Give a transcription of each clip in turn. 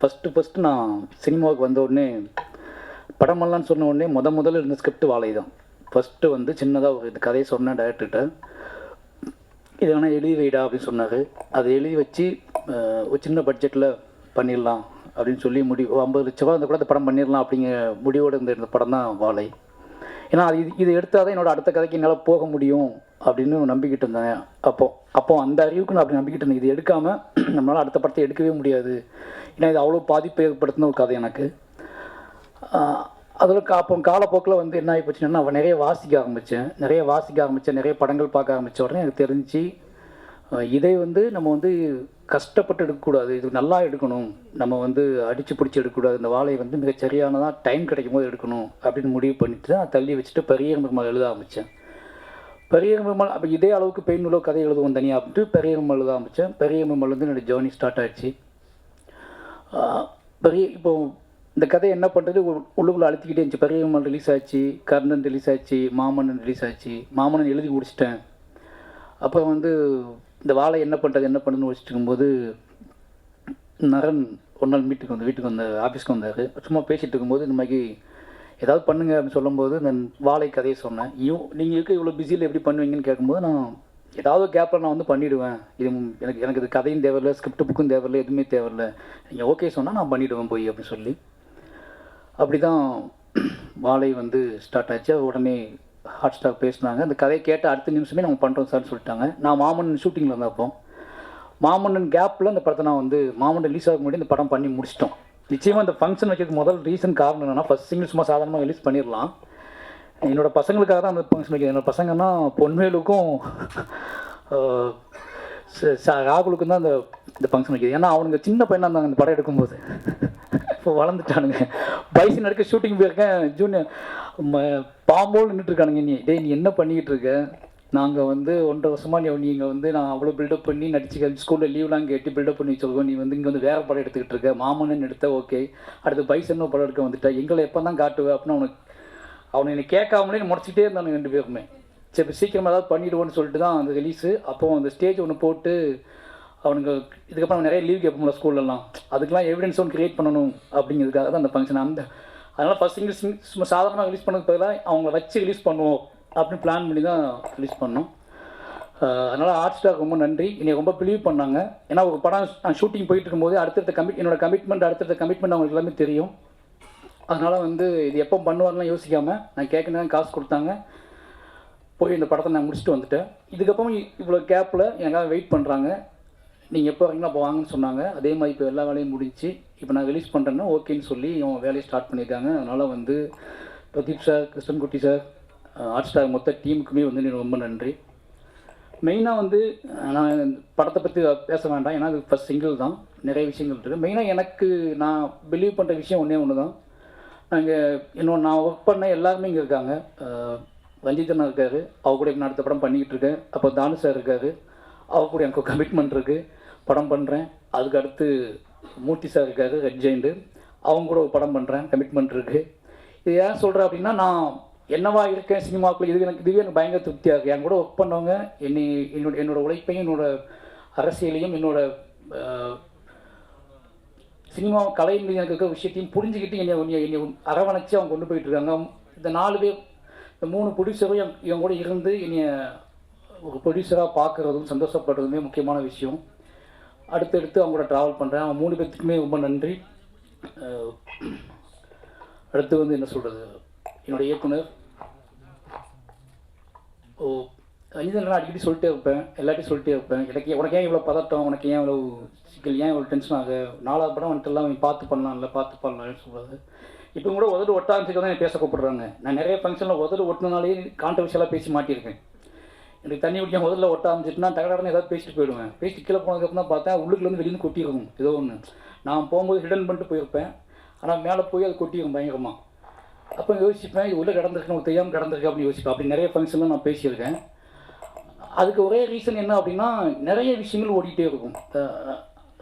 First first நான் சினிமாவுக்கு வந்த உடனே படம் படமெல்லாம் சொன்ன உடனே முத முதல்ல இருந்த ஸ்கிரிப்ட் வாழை தான் ஃபஸ்ட்டு வந்து சின்னதாக ஒரு இது கதையை சொன்னேன் டேரக்டர்கிட்ட இது வேணால் எழுதி வைடா அப்படின்னு சொன்னார். அதை எழுதி வச்சு ஒரு சின்ன பட்ஜெட்டில் பண்ணிடலாம் அப்படின்னு சொல்லி முடிவு ஐம்பது லட்ச ரூபா அந்த கூட அந்த படம் பண்ணிடலாம் அப்படிங்கிற முடிவோடு இருந்த படம் தான் வாழை. ஏன்னா அது இது இதை எடுத்தால் தான் என்னோடய அடுத்த கதைக்கு என்னால் போக முடியும். அப்படின்னு நம்பிக்கிட்டு இருந்தேன். அப்போ அப்போ அந்த அறிவுக்கு நான் அப்படி நம்பிக்கிட்டு இருந்தேன். இது எடுக்காமல் நம்மளால் அடுத்த படத்தை எடுக்கவே முடியாது. ஏன்னா இது அவ்வளோ பாதிப்பு ஏற்படுத்தின ஒரு கதை எனக்கு. அதில் கா அப்போ காலப்போக்கில் வந்து என்ன ஆகி போச்சுன்னா அவன் நிறைய வாசிக்க ஆரம்பித்தேன் நிறைய வாசிக்க ஆரம்பித்தேன் நிறைய படங்கள் பார்க்க ஆரம்பித்த உடனே எனக்கு தெரிஞ்சு இதை வந்து நம்ம வந்து கஷ்டப்பட்டு எடுக்கக்கூடாது. இது நல்லா எடுக்கணும். நம்ம வந்து அடித்து பிடிச்சி எடுக்கக்கூடாது. இந்த வாழையை வந்து மிகச் சரியானதாக டைம் கிடைக்கும் போது எடுக்கணும் அப்படின்னு முடிவு பண்ணிட்டு தான் தள்ளி வச்சுட்டு பெரிய பெருமாள் எழுத ஆரம்பித்தேன் பெரிய அப்போ இதே அளவுக்கு பெயின் உள்ள கதை எழுதுவோம் தனியாக அப்படின்ட்டு பெரிய பெருமாள் எழுத ஆரம்பித்தேன் பெரிய வந்து என்னோடய ஜேர்னி ஸ்டார்ட் ஆயிடுச்சு. பெரிய இப்போ இந்த கதை என்ன பண்ணுறது உள்ளுக்குள்ளே அழுத்திக்கிட்டே இருந்துச்சு. பெரியம்மாள் ரிலீஸ் ஆச்சு கர்ணன் ரிலீஸ் ஆச்சு மாமன்னன் ரிலீஸ் ஆச்சு மாமன்னன் எழுதி முடிச்சிட்டேன். அப்புறம் வந்து இந்த வாழை என்ன பண்ணுறது என்ன பண்ணுறதுன்னு வச்சுட்டு இருக்கும்போது நரன் ஒரு நாள் வீட்டுக்கு வந்து வீட்டுக்கு வந்த ஆஃபீஸ்க்கு வந்தார். சும்மா பேசிகிட்டு இருக்கும்போது இந்த மாதிரி ஏதாவது பண்ணுங்க அப்படின்னு சொல்லும்போது நான் வாழை கதையை சொன்னேன். இவ் நீங்கள் இருக்க இவ்வளோ பிஸியில் எப்படி பண்ணுவீங்கன்னு கேட்கும்போது நான் ஏதாவது கேப்பில் நான் வந்து பண்ணிவிடுவேன் இது எனக்கு எனக்கு இது கதையும் தேவையில்லை ஸ்கிரிப்ட் புக்கும் தேவையில்லை எதுவுமே தேவையில்லை. நீங்கள் ஓகே சொன்னால் நான் பண்ணிவிடுவேன் போய் அப்படின்னு சொல்லி. அப்படி தான் வாழை வந்து ஸ்டார்ட் ஆச்சு. உடனே ஹாட் ஸ்டார் பேசினாங்க. அந்த கதையை கேட்ட அடுத்த நிமிஷமே நம்ம பண்ணுறோம் சார்னு சொல்லிட்டாங்க. நான் மாமன்னன் ஷூட்டிங்கில் இருந்தேன் மாமன்னன் கேப்பில் அந்த படத்தை நான் வந்து மாமன்னன் ரிலீஸ் ஆகும் முன்னாடி இந்த படம் பண்ணி முடிச்சிட்டோம். நிச்சயமாக இந்த ஃபங்க்ஷன் வைக்கிறதுக்கு முதல் ரீசன் காரணம் என்னென்னா ஃபஸ்ட் சிங்கிள் சும்மா சாதாரணமாக ரிலீஸ் பண்ணிடலாம். என்னோட பசங்களுக்காக தான் அந்த ஃபங்க்ஷன் வைக்கிறேன். என்னோட பசங்கன்னா பொன்வேலுக்கும் ராகுலுக்கும் தான் அந்த இந்த ஃபங்க்ஷன் வைக்கிறது. ஏன்னா அவனுங்க சின்ன பையனாக இருந்தாங்க அந்த படம் எடுக்கும்போது. இப்போ வளர்ந்துட்டானுங்க. பைசன் எடுக்க ஷூட்டிங் போயிருக்கேன். ஜூனியர் பாம்போல் நின்றுட்டுருக்கானுங்க நீ டேய் நீ என்ன பண்ணிக்கிட்டு இருக்க? நாங்கள் வந்து ஒன்றரை வருஷமாக நீ நீங்கள் வந்து நான் அவ்வளோ பில்டப் பண்ணி நடிச்சு ஸ்கூலில் லீவ்லாம் கேட்டு பில்டப் பண்ணி சொல்லுவோம் நீ வந்து இங்கே வந்து வேறு படம் எடுத்துக்கிட்டு இருக்க. மாமன்னு எடுத்த ஓகே அடுத்து பைசன் படம் எடுக்க வந்துட்ட. எங்களை எப்போ தான் காட்டுவேன் அப்படின்னு அவனுக்கு அவனை என்னை கேட்காமலே முடச்சிக்கிட்டே இருந்தானு ரெண்டு பேருமே. சரி சீக்கிரமாக ஏதாவது பண்ணிடுவோன்னு சொல்லிட்டு தான் அந்த ரிலீஸு அப்போ அந்த ஸ்டேஜ் ஒன்று போட்டு அவனுங்க இதுக்கப்புறம் நிறைய லீவ் கேட்போம்ல ஸ்கூல்லலாம் அதுக்கெல்லாம் எவிடன்ஸ் ஒன்று கிரியேட் பண்ணணும் அப்படிங்கிறதுக்காக தான் அந்த ஃபங்க்ஷன் அந்த அதனால் ஃபஸ்ட் சிங்கிள் சிங் சும்மா சாதாரணமாக ரிலீஸ் பண்ணதுக்கு பதிலாக அவங்கள வச்சு ரிலீஸ் பண்ணுவோம். அப்படின்னு பிளான் பண்ணி தான் ரிலீஸ் பண்ணோம். அதனால் ஆர்ட் ஸ்டாக் ரொம்ப நன்றி. என்னை ரொம்ப பிலீவ் பண்ணாங்க. ஏன்னா ஒரு படம் நான் ஷூட்டிங் போயிட்டு இருக்கும்போது அடுத்தடுத்த கமிட் என்னோட கமிட்மெண்ட் அடுத்தடுத்த கமிட்மெண்ட் அவங்களுக்கு எல்லாமே தெரியும். அதனால் வந்து இது எப்போ பண்ணுவார்லாம் யோசிக்காமல் நான் கேட்கணும் காசு கொடுத்தாங்க. போய் இந்த படத்தை நான் முடிச்சுட்டு வந்துட்டேன். இதுக்கப்புறம் இவ்வளோ கேப்பில் எனக்காக வெயிட் பண்ணுறாங்க நீங்கள் எப்போ வரீங்களோ அப்போ வாங்கன்னு சொன்னாங்க. அதே மாதிரி இப்போ எல்லா வேலையும் முடிஞ்சு இப்போ நான் ரிலீஸ் பண்ணுறேன்னா ஓகேன்னு சொல்லி அவங்க வேலையை ஸ்டார்ட் பண்ணியிருக்காங்க. அதனால் வந்து Pradeep sir Krishnankutty sir Hotstar மொத்த டீமுக்குமே வந்து எனக்கு ரொம்ப நன்றி. மெயினாக வந்து நான் இந்த படத்தை பற்றி பேச வேண்டாம். ஏன்னா அது ஃபஸ்ட் சிங்கிள் தான். நிறைய விஷயங்கள் இருக்குது மெயினாக எனக்கு நான் பிலீவ் பண்ணுற விஷயம் ஒன்றே ஒன்று தான். நாங்கள் இன்னொன்று நான் ஒர்க் பண்ண எல்லாருமே இங்கே இருக்காங்க. அஹ், ரஞ்சிதனா இருக்காரு. அவ கூட நான் அடுத்த படம் பண்ணிக்கிட்டு இருக்கேன். அப்போ தானு சார் இருக்கார். அவ கூட எனக்கு கமிட்மெண்ட் இருக்குது படம் பண்ணுறேன் அதுக்கு அடுத்து மூர்த்தி சார் இருக்கார் ரெட் ஜெயிண்டு அவங்க கூட ஒரு படம் பண்ணுறேன் கமிட்மெண்ட் இருக்குது இது ஏன் சொல்கிறேன் அப்படின்னா நான் என்னவா இருக்கேன் சினிமாக்குள்ள? இது எனக்கு இதுவே எனக்கு பயங்கர திருப்தியாக இருக்குது என் கூட ஒர்க் பண்ணவங்க என்னை என்னோட என்னோட உழைப்பையும் என்னோட அரசியலையும் என்னோட சினிமா கலை மீது எனக்கு இருக்கிற விஷயத்தையும் புரிஞ்சுக்கிட்டு என்னை என்னை அரவணைச்சு அவங்க கொண்டு போயிட்டு இருக்காங்க. இந்த நாலு பேர் இந்த மூணு ப்ரொடியூசரும் என் என் கூட இருந்து என்னைய ஒரு ப்ரொடியூசராக பார்க்குறதும் சந்தோஷப்படுறதுமே முக்கியமான விஷயம். அடுத்தடுத்து அவங்க கூட ட்ராவல் பண்ணுறேன் அவங்க மூணு பேர்த்துக்குமே ரொம்ப நன்றி. அடுத்து வந்து என்ன சொல்கிறது என்னுடைய இயக்குனர் ரஞ்சிதன் நான் அடிக்கடி சொல்லிட்டே இருப்பேன். எல்லாத்தையும் சொல்லிட்டே இருப்பேன். எனக்கு உனக்கு ஏன் இவ்வளோ பதட்டம்? உனக்கு ஏன் இவ்வளோ சிக்கல்? ஏன் இவ்வளோ டென்ஷன் ஆக? நாலாவது படம் வந்துட்டு எல்லாம் பார்த்து பண்ணலாம்ல பார்த்து பண்ணலாம்னு சொல்கிறது இப்போ கூட உதடு ஒட்டாந்துக்கு தான் பேச கூப்பிடுறாங்க. நான் நிறைய ஃபங்க்ஷனில் உதடு ஒட்டினாலே கான்ட்ரவர்ஷியலாக பேசி மாட்டியிருக்கேன். எனக்கு தண்ணி குடிக்க முதல்ல ஒட்ட ஆரம்பிச்சிட்டுனா ஏதாவது பேசிட்டு போயிடுவேன். பேசிட்டு கீழே போனதுக்கப்புறம் தான் பார்த்தா உள்ளுக்குலேருந்து வெளியிருந்து கொட்டிருக்கும் ஏதோ ஒன்று நான் போகும்போது ஹிடன் பண்ணிட்டு போயிருப்பேன். ஆனால் மேலே போய் அது கொட்டிருக்கும் பயங்கரமாக அப்போ யோசிப்பேன் இது உள்ளே கிடந்திருக்கு நமக்கு தெரியாமல் கிடந்திருக்கு அப்படின்னு யோசிப்பேன். அப்படி நிறைய ஃபங்க்ஷனில் நான் பேசியிருக்கேன். அதுக்கு ஒரே ரீசன் என்ன அப்படின்னா நிறைய விஷயங்கள் ஓடிட்டே இருக்கும்.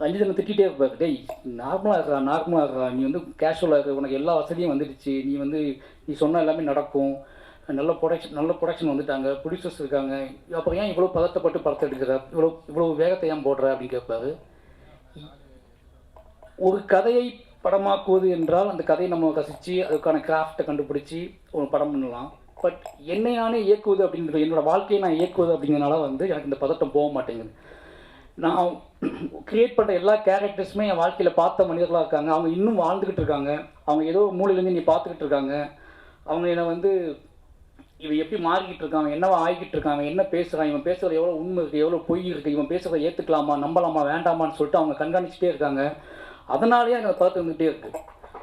ரஞ்சிதனை திட்டிகிட்டே இருப்பார். டேய் நார்மலாக இருக்கா நார்மலாக இருக்கா? நீ வந்து கேஷுவலாக இருக்க உனக்கு எல்லா வசதியும் வந்துடுச்சு. நீ வந்து நீ சொன்ன எல்லாமே நடக்கும். நல்ல ப்ரொடக்ஷன் நல்ல ப்ரொடக்ஷன் வந்துட்டாங்க. ப்ரொடியூசர்ஸ் இருக்காங்க. அப்புறம் ஏன் இவ்வளோ பதட்டப்பட்டு படத்தை எடுக்கிற? இவ்வளோ இவ்வளோ வேகத்தை ஏன் போடுற? அப்படின்னு கேட்பாரு. ஒரு கதையை படமாக்குவது என்றால் அந்த கதையை நம்ம ரசித்து அதுக்கான கிராஃப்டை கண்டுபிடிச்சி ஒரு படம் பண்ணலாம். பட் என்னை நானே இயக்குவது அப்படின்றது என்னோட வாழ்க்கையை நான் இயக்குவது அப்படிங்கிறனால வந்து எனக்கு இந்த பதட்டம் போக மாட்டேங்குது. நான் கிரியேட் பண்ணுற எல்லா கேரக்டர்ஸுமே என் வாழ்க்கையில் பார்த்த மனிதர்களாக இருக்காங்க. அவங்க இன்னும் வாழ்ந்துக்கிட்டு இருக்காங்க. அவங்க ஏதோ மூலையிலேருந்து நீ பார்த்துக்கிட்டு இருக்காங்க. அவங்க என்னை வந்து இவன் எப்படி மாறிக்கிட்டு இருக்கான்? என்னவா ஆகிக்கிட்டு இருக்காங்க என்ன பேசுகிறான் இவன் பேசுகிறது எவ்வளோ உண்மை இருக்குது எவ்வளோ பொய் இருக்குது இவன் பேசுகிறத ஏற்றுக்கலாமா நம்பலாமா? வேண்டாமான்னு சொல்லிட்டு அவங்க கண்காணிச்சிட்டே இருக்காங்க. அதனாலேயே எனக்கு பார்த்து வந்துகிட்டே இருக்குது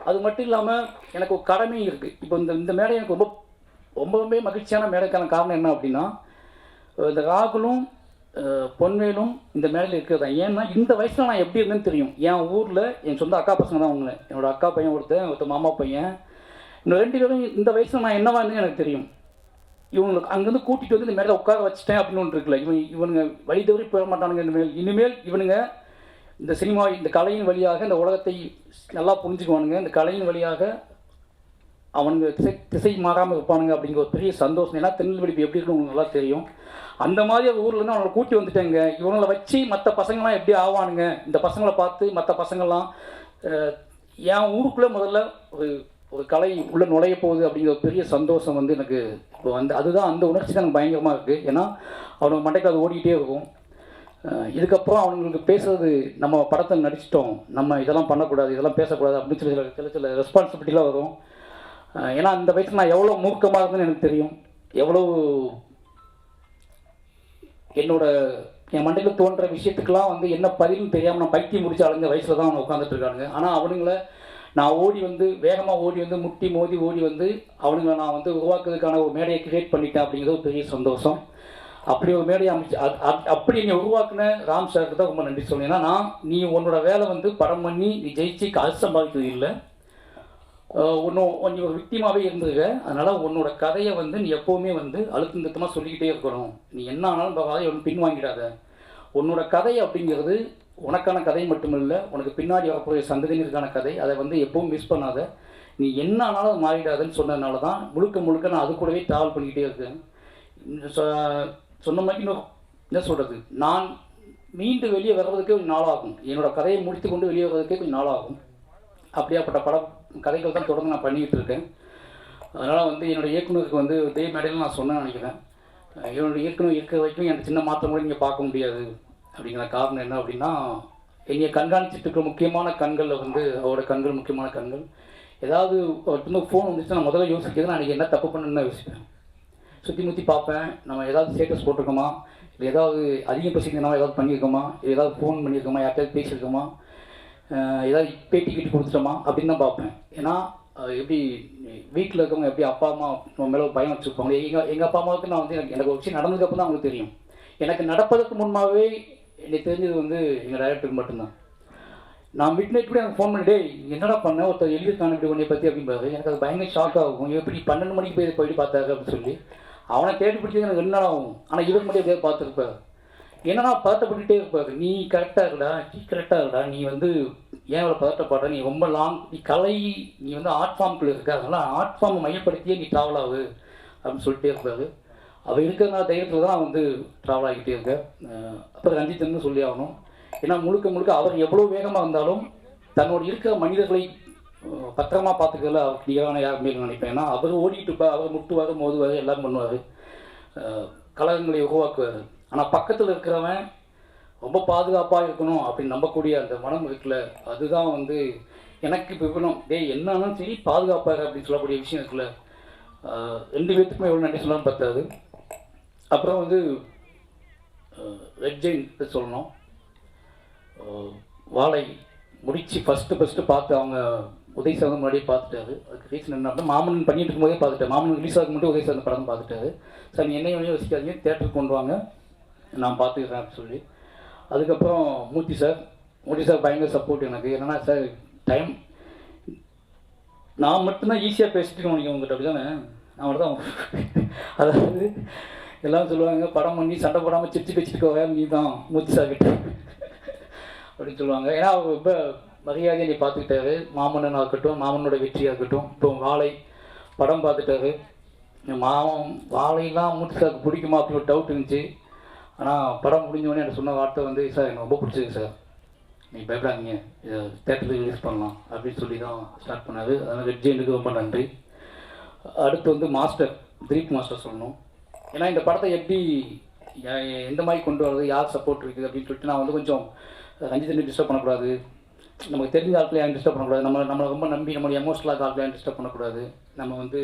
அது மட்டும் இல்லாமல் எனக்கு ஒரு கடமையும் இருக்குது இப்போ இந்த இந்த மேடை எனக்கு ரொம்ப ரொம்ப மகிழ்ச்சியான மேடைக்கான காரணம் என்ன அப்படின்னா இந்த ராகுலும் பொன்வேலும் இந்த மேடையில் இருக்கிறதா? ஏன்னா இந்த வயசில் நான் எப்படி இருந்தேன்னு தெரியும். என் ஊரில் என் சொந்த அக்கா பசங்க தான் அவங்க என்னோடய அக்கா பையன் ஒருத்தன் ஒருத்தர் மாமா பையன். இன்னும் ரெண்டு பேரும் இந்த வயசில் நான் என்னவா இருந்தேன்னு எனக்கு தெரியும். இவங்களுக்கு அங்கேருந்து கூட்டிகிட்டு வந்து இந்த மேலே உட்கார வச்சுட்டேன் அப்படின்னு ஒன்று இருக்குல்ல. இவன் இவனுங்க வழி தவறி போக மாட்டானுங்க இனிமேல். இனிமேல் இவனுங்க இந்த சினிமா இந்த கலையின் வழியாக இந்த உலகத்தை நல்லா புரிஞ்சுக்குவானுங்க. இந்த கலையின் வழியாக அவனுங்க திசை திசை மாறாமல் இருப்பானுங்க அப்படிங்கிற ஒரு பெரிய சந்தோஷம். ஏன்னா திருநெல்வேலி எப்படி இருக்குன்னு உங்களுக்கு நல்லா தெரியும். அந்த மாதிரி ஒரு ஊர்லேருந்து அவனை கூட்டி வந்துட்டேங்க. இவங்களை வச்சு மற்ற பசங்களாம் எப்படி ஆவானுங்க? இந்த பசங்களை பார்த்து மற்ற பசங்கள்லாம் என் ஊருக்குள்ளே முதல்ல ஒரு ஒரு கலை உள்ளே நுழைய போகுது அப்படிங்கிற ஒரு பெரிய சந்தோஷம் வந்து எனக்கு இப்போ வந்து அதுதான் அந்த உணர்ச்சி தான் எனக்கு பயங்கரமாக இருக்குது ஏன்னா அவனுக்கு மண்டைக்கு அது ஓடிக்கிட்டே இருக்கும். இதுக்கப்புறம் அவங்களுக்கு பேசுறது நம்ம படத்தை நடிச்சிட்டோம். நம்ம இதெல்லாம் பண்ணக்கூடாது இதெல்லாம் பேசக்கூடாது அப்படின்னு சொல்லி சில சில சில ரெஸ்பான்சிபிலிட்டிலாம் வரும். ஏன்னா அந்த வயசில் நான் எவ்வளோ மூர்க்கமாக இருந்தேன்னு எனக்கு தெரியும். எவ்வளோ என்னோட என் மண்டையில் தோன்ற விஷயத்துக்கெல்லாம் வந்து என்ன பதில்னு தெரியாமல் நான் பைத்தியம் முடிச்சு அலைஞ்ச வயசில் தான் அவன் உட்காந்துட்டு ஆனால் அவனுங்கள நான் ஓடி வந்து வேகமாக ஓடி வந்து முட்டி மோதி ஓடி வந்து அவனுங்களை நான் வந்து உருவாக்குறதுக்கான ஒரு மேடையை கிரியேட் பண்ணிட்டேன் அப்படிங்கிறது ஒரு பெரிய சந்தோஷம். அப்படி ஒரு மேடையை அமைச்சு அப்படி நீ உருவாக்குன ராம் சாருக்கு தான் ரொம்ப நன்றி சொல்லுவேன் ஏன்னா நான் நீ உன்னோட வேலை வந்து படம் பண்ணி நீ ஜெயிச்சு காசு சம்பாதிக்கிறது இல்லை. ஒன்றும் கொஞ்சம் விக்டிமாகவே விக்டிமாவே அதனால் உன்னோட கதையை வந்து நீ எப்போவுமே வந்து அழுத்தம் திருத்தமாக சொல்லிக்கிட்டே இருக்கணும். நீ என்ன ஆனாலும் பரவாயில்ல ஒன்றும் பின்வாங்கிடாத உன்னோட கதை அப்படிங்கிறது உனக்கான கதை மட்டுமில்ல உனக்கு பின்னாடி வரக்கூடிய சந்ததியினருக்கான கதை. அதை வந்து எப்பவும் மிஸ் பண்ணாத. நீ என்ன ஆனாலும் அது மாறிடாதுன்னு சொன்னதுனால தான் முழுக்க முழுக்க நான் அது கூடவே ட்ராவல் பண்ணிக்கிட்டே இருக்கேன். சொன்ன மாதிரி இன்னும் என்ன சொல்கிறது நான் மீண்டு வெளியே வர்றதுக்கே கொஞ்சம் நாளாகும். என்னோட கதையை முடித்து கொண்டு வெளியே வர்றதுக்கே கொஞ்சம் நாளாகும். அப்படியாப்பட்ட படம் கதைகள் தான் தொடர்ந்து நான் பண்ணிக்கிட்டு இருக்கேன். அதனால் வந்து என்னோடய இயக்குனருக்கு வந்து இதே மேடையில் நான் சொன்னேன்னு நினைக்கிறேன். என்னோடய என்னோட இயக்குனர் இருக்கிற வரைக்கும் எனக்கு சின்ன மாற்றம் கூட நீங்கள் பார்க்க முடியாது. அப்படிங்கிற காரணம் என்ன அப்படின்னா என்னை கண்காணிச்சிட்டு இருக்கிற முக்கியமான கண்களில் வந்து அவரோட கண்கள் முக்கியமான கண்கள். ஏதாவது ஒருத்தங்க ஃபோன் வந்துச்சுன்னா நான் முதல்ல யோசிக்கிறது நான் அன்றைக்கி என்ன தப்பு பண்ணுன்னு யோசிப்பேன். சுற்றி முற்றி பார்ப்பேன். நம்ம ஏதாவது ஸ்டேட்டஸ் போட்டிருக்கோமா? இல்லை ஏதாவது அதிகம் பேசிக்கிறதுனால ஏதாவது பண்ணியிருக்கோமா? இல்லை ஏதாவது ஃபோன் பண்ணியிருக்கோமா? யார்கிட்டயாவது பேசியிருக்கோமா? ஏதாவது பேட்டி கிட்டி கொடுத்துட்டோமா அப்படின்னு தான் பார்ப்பேன். ஏன்னா எப்படி வீட்டில் இருக்கவங்க எப்படி அப்பா அம்மா நம்ம மேலே பயம் வச்சுருப்பாங்க. எங்கள் எங்கள் அப்பா அம்மாவுக்கு நான் வந்து எனக்கு எனக்கு ஒரு விஷயம் நடந்ததுக்கப்புறம் தான் அவங்களுக்கு தெரியும். எனக்கு நடப்பதற்கு முன்பாகவே எனக்கு தெரிஞ்சது வந்து எங்கள் டைரக்டருக்கு மட்டும்தான். நான் மிட் நைட் கூட எனக்கு ஃபோன் பண்ணிட்டே என்னடா பண்ண? ஒருத்தர் எழுதியிருக்கான இப்படி உன்னை பற்றி அப்படின்பாரு எனக்கு அது பயங்கர ஷாக் ஆகும் எப்படி பன்னெண்டு மணிக்கு போய் போயிட்டு பார்த்தாரு அப்படின்னு சொல்லி. அவனை தேடி பிடிச்சது எனக்கு ரெண்டு ஆகும். ஆனால் இவர் மட்டும் எப்படியாவது பார்த்துருப்பாரு என்னன்னா பதட்டப்பட்டுட்டே இருப்பாரு நீ கரெக்டாக இருக்கடா நீ கரெக்டாக இருக்கடா நீ வந்து ஏன் இவ்வளோ பதட்டப்படுற நீ ரொம்ப லாங் நீ கலை நீ வந்து ஆர்ட் ஃபார்ம்குள்ளே இருக்க. அதனால ஆர்ட் ஃபார்மை மையப்படுத்தியே நீ ட்ராவல் ஆகு அப்படின்னு சொல்லிட்டே இருப்பாரு அவர் இருக்கிறனால தைரியத்தில் தான் வந்து ட்ராவல் ஆகிட்டே இருக்கேன் அப்புறம் ரஞ்சித்னு சொல்லி ஆகணும். ஏன்னா முழுக்க முழுக்க அவர் எவ்வளோ வேகமாக இருந்தாலும் தன்னோட இருக்கிற மனிதர்களை பத்திரமா பார்த்துக்கல. அவருக்கு நிகரான யாருமே நினைப்பேன். ஏன்னா அவர் ஓடிட்டு இருப்பார் அவர் முட்டுவார் மோதுவார் எல்லாம் பண்ணுவார். கலகங்களை உருவாக்குவார். ஆனால் பக்கத்தில் இருக்கிறவன் ரொம்ப பாதுகாப்பாக இருக்கணும் அப்படின்னு நம்பக்கூடிய அந்த மனம் இருக்குல்ல அதுதான் வந்து எனக்கு இப்போ இருக்கணும் டேய் சரி பாதுகாப்பாக அப்படின்னு சொல்லக்கூடிய விஷயம் இருக்குல்ல. ரெண்டு பேர்த்துக்குமே எவ்வளோ நன்றி சொல்லலாம் பத்தாது. அப்புறம் வந்து ரெட் ஜெயின் சொல்லணும். வாழை முடித்து ஃபஸ்ட்டு ஃபஸ்ட்டு பார்த்து அவங்க உதய் சார் முன்னாடியே பார்த்துட்டாரு. அதுக்கு ரீசன் என்ன அப்படின்னா மாமன் பண்ணிட்டு இருக்கும்போதே பார்த்துட்டேன் மாமன் ரிலீஸ் ஆகும் மட்டும் உதய் சார் படம் பார்த்துட்டாரு. சார் நீ வேணும் யோசிக்காதீங்க தேட்டருக்கு கொண்டு வாங்க. நான் பார்த்துக்கிறேன் அப்படின்னு சொல்லி. அதுக்கப்புறம் மூர்த்தி சார் மூர்த்தி சார் பயங்கர சப்போர்ட் எனக்கு. என்னன்னா சார் டைம் நான் மட்டும்தான் ஈஸியாக பேசிட்டு இருக்கேன் உனக்கு உங்ககிட்ட அப்படி தானே நான் தான் அதாவது எல்லாம் சொல்லுவாங்க படம் பண்ணி சண்டை போடாமல் சிரிச்சு வச்சுட்டு நீ தான் மூர்த்தி சார் கிட்ட. அப்படின்னு சொல்லுவாங்க. ஏன்னா அவர் ரொம்ப மரியாதையை நீ பார்த்துக்கிட்டாரு. மாமன்னன் ஆகட்டும் மாமனோட வெற்றியாக இருக்கட்டும். இப்போ வாழை படம் பார்த்துட்டாரு. மாமன் வாழையெல்லாம் மூர்த்தி சாருக்கு பிடிக்குமா அப்படின்னு ஒரு டவுட் இருந்துச்சு. ஆனால் படம் முடிஞ்ச உடனே எனக்கு சொன்ன வார்த்தை வந்து சார் எனக்கு ரொம்ப பிடிச்சிருக்கு சார். நீங்கள் பயப்படாதீங்க. இதை தேட்டரில் ரிலீஸ் பண்ணலாம். அப்படின்னு சொல்லி தான் ஸ்டார்ட் பண்ணார். அதனால் ரெட் ரொம்ப நன்றி. அடுத்து வந்து மாஸ்டர் திலீப் மாஸ்டர் சொல்லணும். ஏன்னா இந்த படத்தை எப்படி எந்த மாதிரி கொண்டு வரது யார் சப்போர்ட் இருக்குது அப்படின்னு சொல்லிட்டு நான் வந்து கொஞ்சம் ரஞ்சிதனை டிஸ்டர்ப் பண்ணக்கூடாது. நமக்கு தெரிஞ்ச ஆட்களை யாரும் டிஸ்டர்ப் பண்ணக்கூடாது. நம்ம நம்மளை ரொம்ப நம்பி நம்மளோட எமோஷனலாக ஆட்களை யாரும் டிஸ்டர்ப் பண்ணக்கூடாது. நம்ம வந்து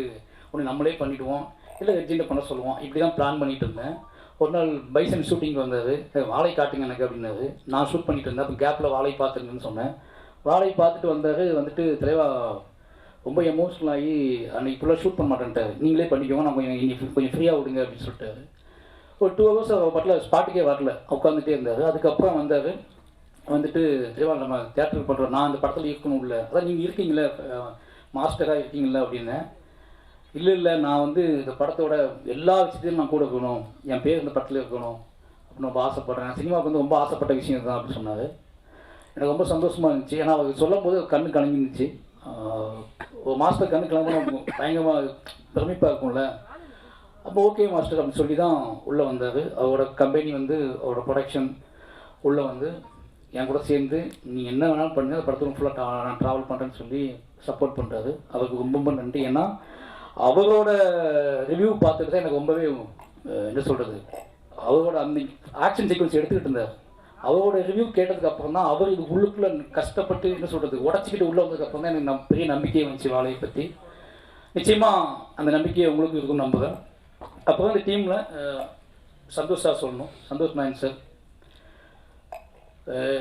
ஒன்று நம்மளே பண்ணிவிடுவோம் இல்லை ரெஜிண்டை பண்ண சொல்லுவோம். இப்படி தான் பிளான் பண்ணிகிட்டு இருந்தேன். ஒரு நாள் பைசன் ஷூட்டிங் வந்தார் வாழை காட்டுங்க எனக்கு அப்படின்னாரு. நான் ஷூட் பண்ணிட்டு இருந்தேன். அப்போ கேப்பில் வாழை பார்த்துருங்கன்னு சொன்னேன். வாழை பார்த்துட்டு வந்தார். வந்துட்டு தலைவா ரொம்ப எமோஷனல் ஆகி அன்னைக்கு ஃபுல்லாக ஷூட் பண்ண மாட்டேன்ட்டார். நீங்களே பண்ணிக்கோங்க. நான் கொஞ்சம் இன்னைக்கு கொஞ்சம் ஃப்ரீயாக விடுங்க அப்படின்னு சொல்லிட்டாரு. ஒரு டூ ஹவர்ஸ் பட்டில் ஸ்பாட்டுக்கே வரல. உட்காந்துட்டே இருந்தார். அதுக்கப்புறம் வந்தார். வந்துட்டு தேவா நம்ம தேட்டருக்கு பண்ணுறோம் நான் அந்த படத்தில் இருக்கணும் இல்லை. அதான் நீங்கள் இருக்கீங்களே மாஸ்டராக இருக்கீங்களா அப்படின்னு. இல்லை இல்லை நான் வந்து இந்த படத்தோட எல்லா விஷயத்தையும் நான் கூட இருக்கணும். என் பேர் இந்த படத்தில் இருக்கணும். அப்படின்னு ரொம்ப ஆசைப்பட்றேன். சினிமாவுக்கு வந்து ரொம்ப ஆசைப்பட்ட விஷயம் தான் அப்படின்னு சொன்னார். எனக்கு ரொம்ப சந்தோஷமாக இருந்துச்சு. ஏன்னா அவர் சொல்லும் போது கண்ணு கலங்கிருந்துச்சு. ஒரு மாஸ்டர் கண்ணு கலங்கணும் பயங்கரமாக பிரமிப்பாக இருக்கும்ல. அப்போ ஓகே மாஸ்டர் அப்படின்னு சொல்லி தான் உள்ளே வந்தார். அவரோட கம்பெனி வந்து அவரோட ப்ரொடக்ஷன் உள்ளே வந்து என் கூட சேர்ந்து நீ என்ன வேணாலும் பண்ணுங்கள் அந்த படத்தில் ஃபுல்லாக நான் ட்ராவல் பண்ணுறேன்னு சொல்லி சப்போர்ட் பண்ணுறாரு அவருக்கு ரொம்ப ரொம்ப நன்றி. ஏன்னா அவரோட ரிவ்யூ பார்த்துட்டு தான் எனக்கு ரொம்பவே என்ன சொல்கிறது அவரோட அந்த ஆக்ஷன் சீக்வன்ஸ் எடுத்துக்கிட்டு இருந்தார். அவரோட ரிவ்யூ கேட்டதுக்கு அப்புறம் தான் அவர் இது உள்ளுக்குள்ளே கஷ்டப்பட்டு என்ன சொல்கிறது உடச்சிக்கிட்டு உள்ளே வந்ததுக்கு அப்புறம் தான் எனக்கு நம் பெரிய நம்பிக்கை வந்துச்சு வாழையை பற்றி நிச்சயமாக அந்த நம்பிக்கை உங்களுக்கு இருக்கும்னு நம்புகிறேன் அப்போ தான் இந்த டீமில் சந்தோஷ் சார் சொல்லணும். சந்தோஷ் நாயன் சார்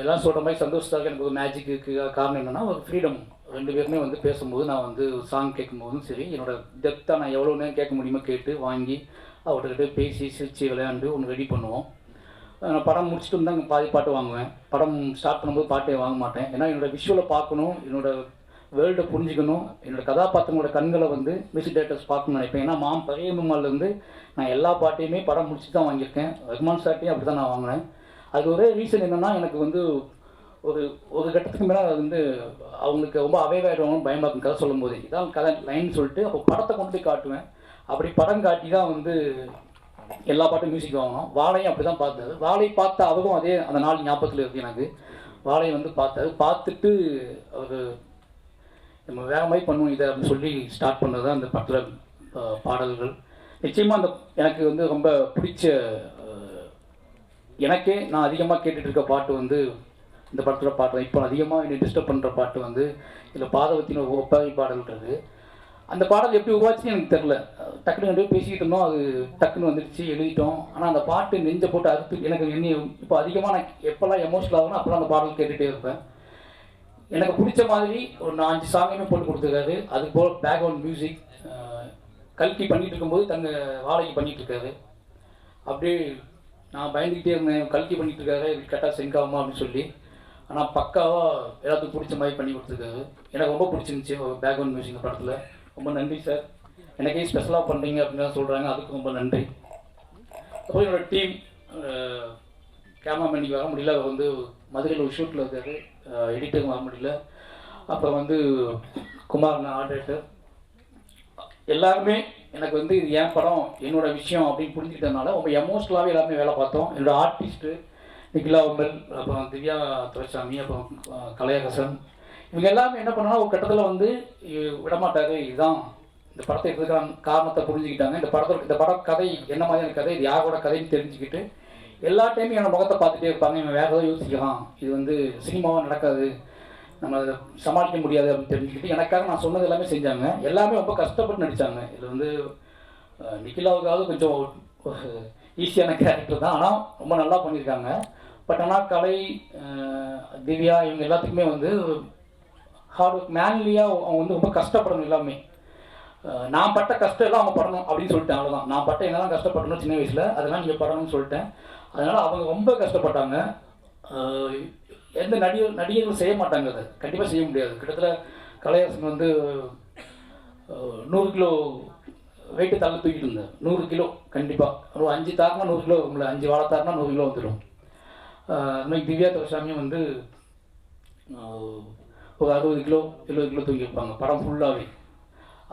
எல்லாம் சொல்கிற மாதிரி சந்தோஷ் சார் எனக்கு ஒரு மேஜிக் இருக்குது காரணம் என்னென்னா ஒரு ஃப்ரீடம் ரெண்டு பேருமே வந்து பேசும்போது நான் வந்து சாங் கேட்கும்போதும் சரி என்னோட டெப்த்தாக நான் எவ்வளோ நேரம் கேட்க முடியுமோ கேட்டு வாங்கி அவர்கிட்ட பேசி சிரித்து விளையாண்டு ஒன்று ரெடி பண்ணுவோம். நான் படம் முடிச்சுட்டு வந்து அங்கே பாதி பாட்டு வாங்குவேன். படம் ஸ்டார்ட் பண்ணும்போது பாட்டே வாங்க மாட்டேன். ஏன்னா என்னோட விஷுவலை பார்க்கணும் என்னோட வேர்ல்டை புரிஞ்சுக்கணும் என்னோடய கதாபாத்திரங்களோட கண்களை வந்து மியூசிக் டேரக்டர்ஸ் பார்க்கணும்னு நினைப்பேன். ஏன்னா மாம் பழைய இருந்து நான் எல்லா பாட்டையுமே படம் முடிச்சு தான் வாங்கியிருக்கேன். ரஹ்மான் சார்ட்டையும் அப்படி தான் நான் வாங்கினேன். அது ஒரே ரீசன் என்னென்னா எனக்கு வந்து ஒரு ஒரு கட்டத்துக்கு மேலே அது வந்து அவங்களுக்கு ரொம்ப அவைவாயிடுவாங்கன்னு பயமாக இருக்கும் கதை சொல்லும் போது இதான் கதை லைன் சொல்லிட்டு அப்போ படத்தை கொண்டு போய் காட்டுவேன். அப்படி படம் காட்டி தான் வந்து எல்லா பாட்டும் மியூசிக் வாங்கணும். வாழையும் அப்படி தான் பார்த்தாரு. வாழை பார்த்த அவரும் அதே அந்த நாள் ஞாபகத்தில் இருக்கு எனக்கு. வாழையை வந்து பார்த்தாரு. பார்த்துட்டு அவர் நம்ம வேற மாதிரி பண்ணுவோம் இதை அப்படின்னு சொல்லி ஸ்டார்ட் பண்ணது தான் அந்த படத்தில் பாடல்கள். நிச்சயமாக அந்த எனக்கு வந்து ரொம்ப பிடிச்ச எனக்கே நான் அதிகமாக கேட்டுட்டு இருக்க பாட்டு வந்து இந்த படத்தில் பாடுறேன் இப்போ அதிகமாக என்னை டிஸ்டர்ப் பண்ணுற பாட்டு வந்து இதில் பாதவத்தின் ஒரு ஒப்பாரி பாடல்ன்றது அந்த பாடல் எப்படி உருவாச்சுன்னு எனக்கு தெரில டக்குனு ரெண்டு பேசிக்கிட்டு இருந்தோம். அது டக்குன்னு வந்துடுச்சு எழுதிட்டோம். ஆனால் அந்த பாட்டு நெஞ்ச போட்டு அறுத்து எனக்கு என்ன இப்போ அதிகமாக நான் எப்போல்லாம் எமோஷனல் ஆகணும் அப்போல்லாம் அந்த பாடல் கேட்டுகிட்டே இருப்பேன். எனக்கு பிடிச்ச மாதிரி ஒரு நான் அஞ்சு சாங்கையுமே போட்டு கொடுத்துருக்காரு. அது போல் பேக்ரவுண்ட் மியூசிக் கல்கி பண்ணிட்டு இருக்கும்போது தங்க வாழைக்கு பண்ணிகிட்டு இருக்காரு. அப்படியே நான் பயந்துக்கிட்டே இருந்தேன். கல்கி பண்ணிகிட்டு இருக்காரு. கரெக்டாக செங்காகுமா அப்படின்னு சொல்லி. ஆனால் பக்காவாக எல்லாத்துக்கும் பிடிச்ச மாதிரி பண்ணி கொடுத்துருக்காரு. எனக்கு ரொம்ப பிடிச்சிருந்துச்சி பேக்ரவுண்ட் மியூசிக் படத்தில். ரொம்ப நன்றி சார் எனக்கே ஸ்பெஷலாக பண்ணுறீங்க அப்படின்னு சொல்கிறாங்க அதுக்கு ரொம்ப நன்றி. அப்புறம் என்னோடய டீம் கேமராமேன் இன்னைக்கு வர முடியல. அவர் வந்து மதுரையில் ஒரு ஷூட்டில் இருக்காரு. எடிட்டர் வர முடியல. அப்புறம் வந்து குமார் ஆர்டேட்டர் எல்லாருமே எனக்கு வந்து இது என் படம் என்னோட விஷயம் அப்படின்னு புரிஞ்சுக்கிட்டதுனால ரொம்ப எமோஷ்னலாகவே எல்லாருமே வேலை பார்த்தோம். என்னோட ஆர்டிஸ்ட்டு நிகிலா உம்பல் அப்புறம் திவ்யா துரைசாமி அப்புறம் கலையகசன் இவங்க எல்லாமே என்ன பண்ணாலும் ஒரு கட்டத்தில் வந்து இ- விடமாட்டாரு இதுதான் இந்த படத்தை எடுத்துக்கான காரணத்தை புரிஞ்சுக்கிட்டாங்க. இந்த படத்தோட இந்த படம் கதை என்ன மாதிரியான கதை இது யாரோட கதைன்னு தெரிஞ்சுக்கிட்டு எல்லா டைமும் என்னோட முகத்தை பார்த்துட்டே இருப்பாங்க. இவன் வேறு ஏதாவது யோசிக்கலாம் இது வந்து சினிமாவாக நடக்காது. நம்ம அதை சமாளிக்க முடியாது அப்படின்னு தெரிஞ்சுக்கிட்டு எனக்காக நான் சொன்னது எல்லாமே செஞ்சாங்க. எல்லாமே ரொம்ப கஷ்டப்பட்டு நடித்தாங்க இது வந்து நிக்கிலாவுக்காவது கொஞ்சம் ஈஸியான கேரக்டர் தான். ஆனால் ரொம்ப நல்லா பண்ணியிருக்காங்க பட் ஆனால் கலை திவ்யா இவங்க எல்லாத்துக்குமே வந்து ஹார்ட் ஒர்க் மேன்லியாக அவங்க வந்து ரொம்ப கஷ்டப்படணும் எல்லாமே. நான் பட்ட கஷ்டம் எல்லாம் அவங்க படணும் அப்படின்னு சொல்லிட்டேன் அவ்வளோதான் நான் பட்ட என்னெல்லாம் கஷ்டப்படணும் சின்ன வயசில் அதெல்லாம் நீங்கள் படணும்னு சொல்லிட்டேன். அதனால் அவங்க ரொம்ப கஷ்டப்பட்டாங்க. எந்த நடிகர் நடிகர்கள் செய்ய மாட்டாங்க அதை. கண்டிப்பாக செய்ய முடியாது. கிட்டத்தட்ட கலையரசன் வந்து நூறு கிலோ வெயிட்டு தள்ள தூக்கிட்டு இருந்தேன் நூறு கிலோ கண்டிப்பாக ஒரு அஞ்சு தாக்கமாக நூறு கிலோ உங்களை அஞ்சு வாழை நூறு கிலோ வந்துடும் அதுமாதிரி திவ்யா தோசாமியும் வந்து ஒரு அறுபது கிலோ எழுபது கிலோ தூக்கி வைப்பாங்க. படம் ஃபுல்லாகவே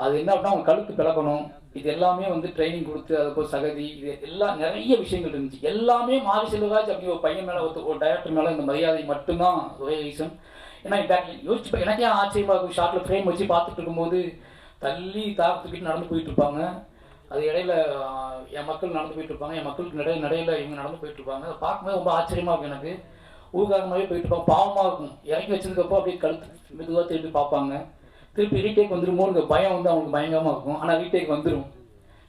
அது என்ன அப்படின்னா அவங்க கழுத்து பிளக்கணும் இது எல்லாமே வந்து ட்ரைனிங் கொடுத்து அதுக்கு சகதி இது எல்லாம் நிறைய விஷயங்கள் இருந்துச்சு. எல்லாமே மாறி செல்வராஜ் அப்படி ஒரு பையன் மேலே ஒரு டைரக்டர் மேலே இந்த மரியாதை மட்டும்தான் ஒரே ரீசன் ஏன்னா இன்ஃபேக்ட் யோசிச்சு எனக்கே ஆச்சரியமாக இருக்கும். ஷார்ட்டில் ஃப்ரேம் வச்சு பார்த்துட்டு இருக்கும்போது தள்ளி தாக்கத்துக்கிட்டு நடந்து போயிட்டு இருப்பாங்க அது இடையில என் மக்கள் நடந்து போயிட்டு இருப்பாங்க என் மக்களுக்கு நடைய நடையில இவங்க நடந்து போயிட்டு இருப்பாங்க அதை பார்க்கும்போது ரொம்ப ஆச்சரியமா இருக்கும் எனக்கு. ஊர்காரமாகவே போயிட்டு இருப்பாங்க பாவமாக இருக்கும். இறங்கி வச்சதுக்கப்போ அப்படியே கழுத்து மெதுவாக திருப்பி பார்ப்பாங்க. திருப்பி ரீடேக் வந்துருமோங்கிற பயம் வந்து அவங்களுக்கு பயங்கரமாக இருக்கும். ஆனால் ரீடேக் வந்துடும்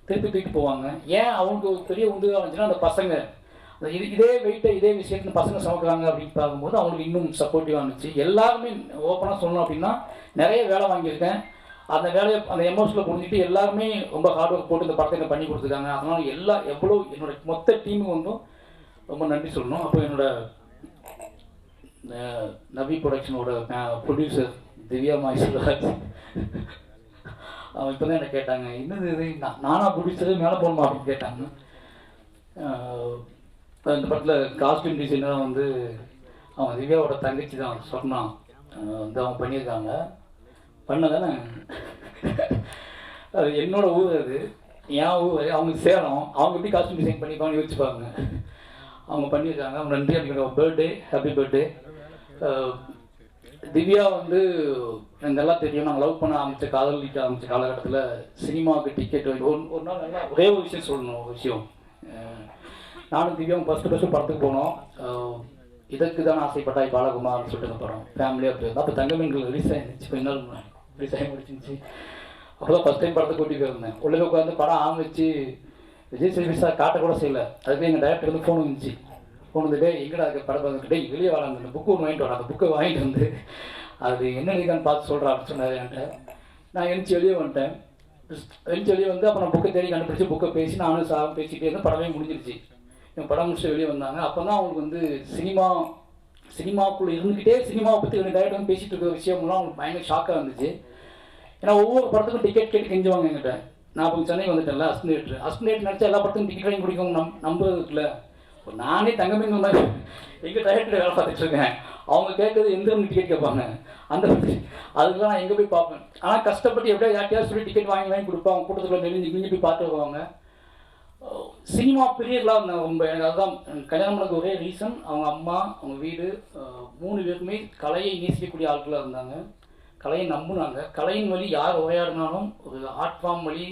திருப்பி தூக்கிட்டு போவாங்க. ஏன் அவங்களுக்கு ஒரு பெரிய உந்துதா இருந்துச்சுன்னா அந்த பசங்க அந்த இது இதே வெயிட்டை இதே விஷயத்துல பசங்க சமைக்கிறாங்க அப்படின்னு பார்க்கும்போது அவங்களுக்கு இன்னும் சப்போர்ட்டிவாக இருந்துச்சு. எல்லாருமே ஓப்பனாக சொல்லணும் அப்படின்னா நிறைய வேலை வாங்கியிருக்கேன். அந்த வேலையை அந்த எமோஷனில் புரிஞ்சுட்டு எல்லாருமே ரொம்ப ஹார்ட் ஒர்க் போட்டு இந்த படத்தை எனக்கு பண்ணி கொடுத்துருக்காங்க. அதனால் எல்லா எவ்வளோ என்னோட மொத்த டீமுக்கு வந்தும் ரொம்ப நன்றி சொல்லணும். அப்போ என்னோட நவி ப்ரொடக்ஷனோட ப்ரொடியூசர் திவ்யா மாய்ஸ்வராஜ் அவன் இப்போ தான் என்ன கேட்டாங்க என்னது இது? நான் நானா மேலே போகணுமா அப்படின்னு கேட்டாங்க. இந்த படத்தில் காஸ்டியூம் டிசைனாக வந்து அவன் திவ்யாவோட தங்கச்சி தான் சொன்னான். வந்து அவன் பண்ணியிருக்காங்க. பண்ணதானே? அது என்னோட ஊர் அது. என் ஊர் அவங்க சேலம். அவங்க எப்படி காஸ்டியூம் டிசைன் பண்ணிப்பாங்கன்னு யோசிச்சுப்பாங்க அவங்க பண்ணியிருக்காங்க. அவங்க நன்றி. அப்படிங்கிற பர்த்டே ஹாப்பி பர்த்டே திவ்யா வந்து எனக்கு நல்லா தெரியும். நாங்கள் லவ் பண்ண ஆரம்பித்த காதலிக்க ஆரம்பித்த காலகட்டத்தில் சினிமாவுக்கு டிக்கெட் ஒரு ஒரு நாள் நல்லா ஒரே ஒரு விஷயம் சொல்லணும். ஒரு விஷயம். நானும் திவ்யாவும் ஃபஸ்ட்டு ஃபஸ்ட்டு படத்துக்கு போனோம். இதற்கு தான் ஆசைப்பட்டாய் பாலகுமார்னு சொல்லிட்டு அந்த படம் ஃபேமிலியாக போயிருந்தோம். அப்போ தங்கமீன்கள் ரிலீஸ் ஆயிருந்துச்சு இப்போ நாள் ரிலீஸ் ஆகி முடிச்சிருந்துச்சு அப்போ ஃபஸ்ட் டைம் படத்தை கூட்டி போயிருந்தேன் உள்ளே உட்காந்து படம் ஆரம்பிச்சு விஜய் சேவி சார் காட்ட கூட செய்யல அதுக்கு எங்கள் டேரக்டர் வந்து ஃபோன் வந்துச்சு ஃபோன் வந்துட்டு டேய் எங்கடா இருக்க படம் பார்த்துட்டு வெளியே வராங்க அந்த புக்கு ஒன்று வாங்கிட்டு வர அந்த புக்கை வாங்கிட்டு வந்து அது என்ன எழுதிக்கான்னு பார்த்து சொல்கிறா அப்படின்னு சொன்னார் என்கிட்ட நான் எழுச்சி வெளியே வந்துட்டேன் எழுச்சி வெளியே வந்து அப்போ நான் புக்கை தேடி கண்டுபிடிச்சி புக்கை பேசி நானும் சார் பேசிக்கிட்டே இருந்தேன் படமே முடிஞ்சிருச்சு என் படம் முடிச்சு வெளியே வந்தாங்க அப்போ தான் அவங்களுக்கு வந்து சினிமா சினிமாக்குள்ளே இருந்துக்கிட்டே சினிமாவை பற்றி ரெண்டு டேரக்டர் வந்து பேசிகிட்டு இருக்கிற விஷயம்லாம் அவங்களுக்கு பயங்கர ஷாக்காக இருந்துச்சு ஏன்னா ஒவ்வொரு படத்துக்கும் டிக்கெட் கேட்டு கெஞ்சுவாங்க எங்கிட்ட நான் இப்போ சென்னை வந்துட்டேன்ல அஸ்மினேட்ரு அஸ்மினேட் நினச்சா எல்லா படத்துக்கும் டிக்கெட் வாங்கி பிடிக்கும் நம் நம்புறதுக்குல ஒரு நானே தங்கமே மாதிரி எங்கள் டைரக்டர் வேலை பார்த்துட்டு இருக்கேன். அவங்க கேட்கறது எந்த டிக்கெட் கேட்பாங்க? அந்த அதுக்கெல்லாம் நான் எங்கே போய் பார்ப்பேன். ஆனால் கஷ்டப்பட்டு எப்படியா யார்ட்டையாவது சொல்லி டிக்கெட் வாங்கி வாங்கி கொடுப்பாங்க கூட்டத்தில் நெறிஞ்சு கிழிஞ்சு போய் பார்த்து வருவாங்க. சினிமா பிரியர்லாம் இருந்தாங்க ரொம்ப எனக்கு அதுதான் கல்யாணம் பண்ணக்கு ஒரே ரீசன் அவங்க அம்மா அவங்க வீடு மூணு பேருக்குமே கலையை நேசிக்கக்கூடிய ஆட்களாக இருந்தாங்க. கலையை நம்புனாங்க. கலையின் வழி யார் உரையாடினாலும் ஒரு ஆர்ட் ஃபார்ம் வழி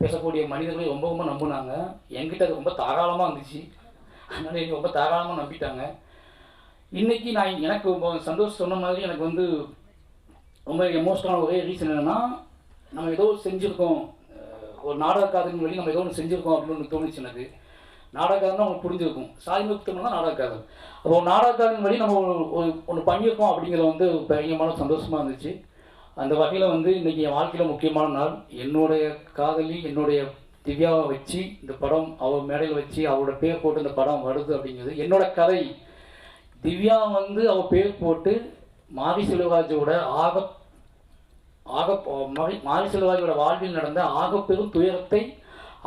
பேசக்கூடிய மனிதர்களை ரொம்ப ரொம்ப நம்புனாங்க. என்கிட்ட அது ரொம்ப தாராளமாக இருந்துச்சு. அதனால எனக்கு ரொம்ப தாராளமாக நம்பிட்டாங்க. இன்றைக்கி நான் எனக்கு ரொம்ப சந்தோஷம் சொன்ன மாதிரி எனக்கு வந்து ரொம்ப எமோஷனலான ஒரே ரீசன் என்னென்னா நம்ம ஏதோ செஞ்சுருக்கோம். ஒரு நாடக காதலின் வழி நம்ம ஏதோ ஒன்று செஞ்சுருக்கோம் அப்படின்னு ஒன்று தோணுச்சு எனக்கு. நாடகாதல்னா அவங்களுக்கு புரிஞ்சிருக்கும். சாய்முகத்தம்னா தான் நாடகாதல் அப்போ ஒரு நாடகாதலின் வழி நம்ம ஒரு ஒன்று பண்ணியிருக்கோம் அப்படிங்கிறது வந்து பயங்கரமான சந்தோஷமாக இருந்துச்சு. அந்த வகையில் வந்து இன்றைக்கி என் வாழ்க்கையில் முக்கியமான நாள். என்னுடைய காதலி என்னுடைய திவ்யாவை வச்சு இந்த படம் அவள் மேடையில் வச்சு அவளோட பேர் போட்டு இந்த படம் வருது அப்படிங்கிறது என்னோட கதை. திவ்யா வந்து அவள் பேர் போட்டு மாரி செல்வராஜோட ஆக ஆக மாரி மாரி செல்வராஜோட வாழ்வில் நடந்த ஆகப்பெரும் துயரத்தை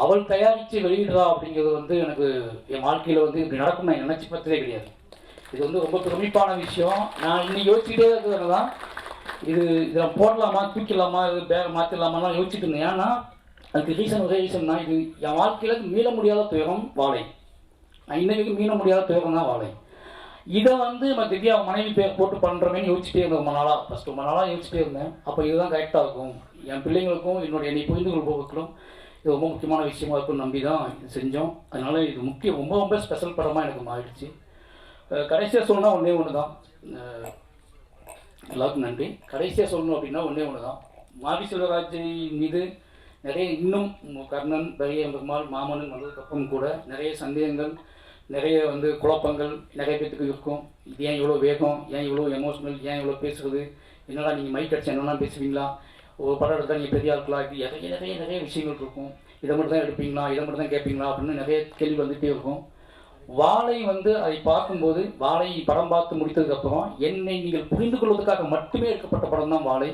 அவள் தயாரித்து வெளியிடுறா அப்படிங்கிறது வந்து எனக்கு என் வாழ்க்கையில் வந்து இப்படி நடக்கும் நான் நினச்சி பார்த்ததே கிடையாது. இது வந்து ரொம்ப பிரமிப்பான விஷயம். நான் இன்னைக்கு யோசிச்சுட்டே இருக்கிறது தான் இது இதில் போடலாமா தூக்கிடலாமா இது பேரை மாற்றிடலாமாலாம் யோசிச்சுட்டு இருந்தேன். ஏன்னா அதுக்கு ரீசன் ஒரே ரீசன் தான். இது என் வாழ்க்கையில் மீள முடியாத துயரம் வாழை. நான் இன்னைக்கு மீள முடியாத துயரம் தான் வாழை. இதை வந்து நம்ம திவ்யா மனைவி பேர் போட்டு பண்ணுறமேன்னு யோசிச்சுட்டே இருந்தேன் ரொம்ப நாளாக ஃபஸ்ட்டு ரொம்ப நாளாக யோசிச்சுட்டே இருந்தேன். அப்போ இதுதான் கரெக்டாக இருக்கும். என் பிள்ளைங்களுக்கும் என்னுடைய என்னை புரிந்து கொள்பவர்களுக்கும் இது ரொம்ப முக்கியமான விஷயமா இருக்கும்னு நம்பி தான் இது செஞ்சோம். அதனால் இது முக்கிய ரொம்ப ரொம்ப ஸ்பெஷல் படமாக எனக்கு மாறிடுச்சு. கடைசியாக சொன்னால் ஒன்றே ஒன்று தான் எல்லாருக்கும் நன்றி. கடைசியாக சொல்லணும் அப்படின்னா ஒன்றே ஒன்று தான் மாரி செல்வராஜ் மீது நிறைய இன்னும் கர்ணன் பெரிய பெருமாள் மாமனன் வந்ததுக்கப்புறம் கூட நிறைய சந்தேகங்கள் நிறைய வந்து குழப்பங்கள் நிறைய பேத்துக்கு இருக்கும். இது ஏன் இவ்வளோ வேகம்? ஏன் இவ்வளோ எமோஷனல் ஏன் இவ்வளோ பேசுறது? என்னடா நீங்கள் மைக் அடிச்சு என்னென்னா பேசுவீங்களா? ஒரு படம் எடுத்தால் நீங்கள் பெரிய ஆட்களா இது நிறைய நிறைய நிறைய விஷயங்கள் இருக்கும். இதை மட்டும் தான் எடுப்பீங்களா? இதை மட்டும் தான் கேட்பீங்களா? அப்படின்னு நிறைய கேள்வி வந்துகிட்டே இருக்கும். வாழை வந்து அதை பார்க்கும்போது வாழை படம் பார்த்து முடித்ததுக்கப்புறம் என்னை நீங்கள் புரிந்து கொள்வதற்காக மட்டுமே எடுக்கப்பட்ட படம் தான் வாழை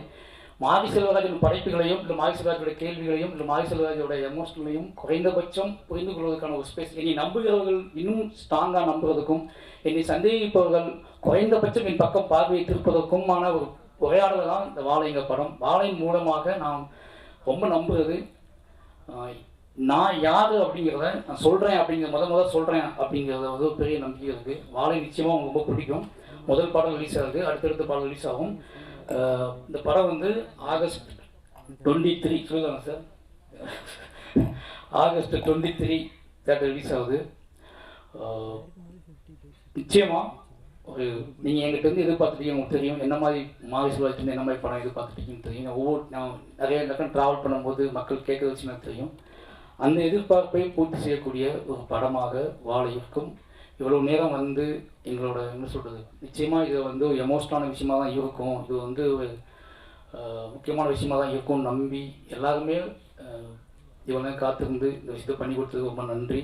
மாதி செல்வராஜன் படைப்புகளையும் இல்லை மாரி செல்வராஜோட கேள்விகளையும் இல்லை மாரி செல்வராஜோட எமோஷனலையும் குறைந்தபட்சம் புரிந்து கொள்வதற்கான ஒரு ஸ்பேஸ் என்னை நம்புகிறவர்கள் இன்னும் ஸ்ட்ராங்காக நம்புவதற்கும் என்னை சந்தேகிப்பவர்கள் குறைந்தபட்சம் என் பக்கம் பார்வையை திருப்பதற்குமான ஒரு உரையாடல் தான் இந்த வாழைங்க படம். வாழையின் மூலமாக நாம் ரொம்ப நம்புகிறது நான் யார் அப்படிங்கிறத நான் சொல்கிறேன் அப்படிங்கிற முத முதல் சொல்கிறேன் அப்படிங்கிறத வந்து ஒரு பெரிய நம்பிக்கை இருக்குது வாழை நிச்சயமாக உங்களுக்கு ரொம்ப பிடிக்கும். முதல் பாடம் ரிலீஸ் ஆகுது அடுத்தடுத்த பாடம் ரிலீஸ் ஆகும். இந்த படம் வந்து August twenty three சொல்லுதாங்க sir August twenty three theatre release ஆகுது நிச்சயமாக ஒரு நீங்கள் எங்கிட்ட இருந்து எதிர்பார்த்துட்டீங்க உங்களுக்கு தெரியும். என்ன மாதிரி மாவி சிவாஜி என்ன மாதிரி படம் எதிர்பார்த்துட்டீங்கன்னு தெரியும். ஒவ்வொரு நான் நிறைய இடத்துல ட்ராவல் பண்ணும்போது மக்கள் கேட்க வச்சு எனக்கு தெரியும். அந்த எதிர்பார்ப்பை பூர்த்தி செய்யக்கூடிய ஒரு படமாக வாழ இருக்கும். இவ்வளோ நேரம் வந்து எங்களோட என்ன சொல்கிறது நிச்சயமாக இது வந்து ஒரு விஷயமா தான் இருக்கும். இது வந்து ஒரு முக்கியமான விஷயமா தான் இருக்கும் நம்பி எல்லாருமே இவ்வளோ நேரம் காத்திருந்து இந்த விஷயத்தை பண்ணி கொடுத்ததுக்கு ரொம்ப நன்றி.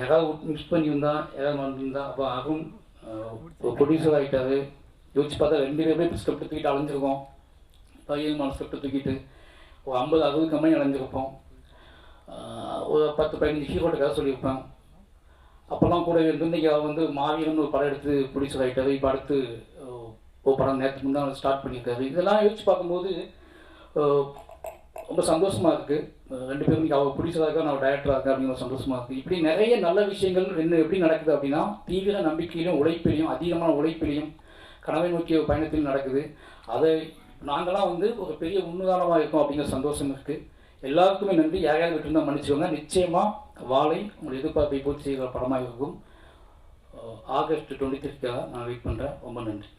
யாராவது மிஸ் பண்ணியிருந்தா யாராவது வந்திருந்தா அப்போ அருண் ப்ரொடியூசர் ஆகிட்டாரு யோசிச்சு பார்த்தா ரெண்டு பேருமே ஸ்கிரிப்ட் தூக்கிட்டு அலைஞ்சிருக்கோம். பதினேழு ஸ்கிரிப்ட் தூக்கிட்டு ஒரு ஐம்பது அறுபது கம்பெனி அலைஞ்சிருப்போம். பத்து பதினஞ்சு ஹீரோட கதை சொல்லியிருப்பேன் அப்போல்லாம் கூட இருந்து வந்து மாவீரன் ஒரு படம் எடுத்து ப்ரொடியூசர் ஆகிட்டாரு இப்போ அடுத்து ஒரு படம் நேரத்துக்கு முன்னாடி ஸ்டார்ட் பண்ணியிருக்காரு. இதெல்லாம் யோசிச்சு பார்க்கும்போது ரொம்ப சந்தோஷமாக இருக்குது ரெண்டு பேரும் இன்னைக்கு அவர் ப்ரொடியூசராக இருக்கா நான் டைரக்டராக இருக்கேன் அப்படிங்கிற சந்தோஷமாக இருக்குது இப்படி நிறைய நல்ல விஷயங்கள் என்ன எப்படி நடக்குது அப்படின்னா தீவிர நம்பிக்கையிலும் உழைப்பிலையும் அதிகமான உழைப்பிலையும் கனவை நோக்கிய பயணத்திலும் நடக்குது. அதை நாங்களாம் வந்து ஒரு பெரிய முன்னுதாரணமாக இருக்கோம் அப்படிங்கிற சந்தோஷம் இருக்குது எல்லாருக்குமே நன்றி. யார் யார் விட்டுருந்தா மன்னிச்சுக்கோங்க. நிச்சயமாக வாழை உங்கள் எதிர்பார்ப்பை பூர்த்தி செய்கிற படமாக இருக்கும். ஆகஸ்ட் டுவெண்ட்டி த்ரீக்காக நான் வெயிட் பண்ணுறேன் ரொம்ப நன்றி.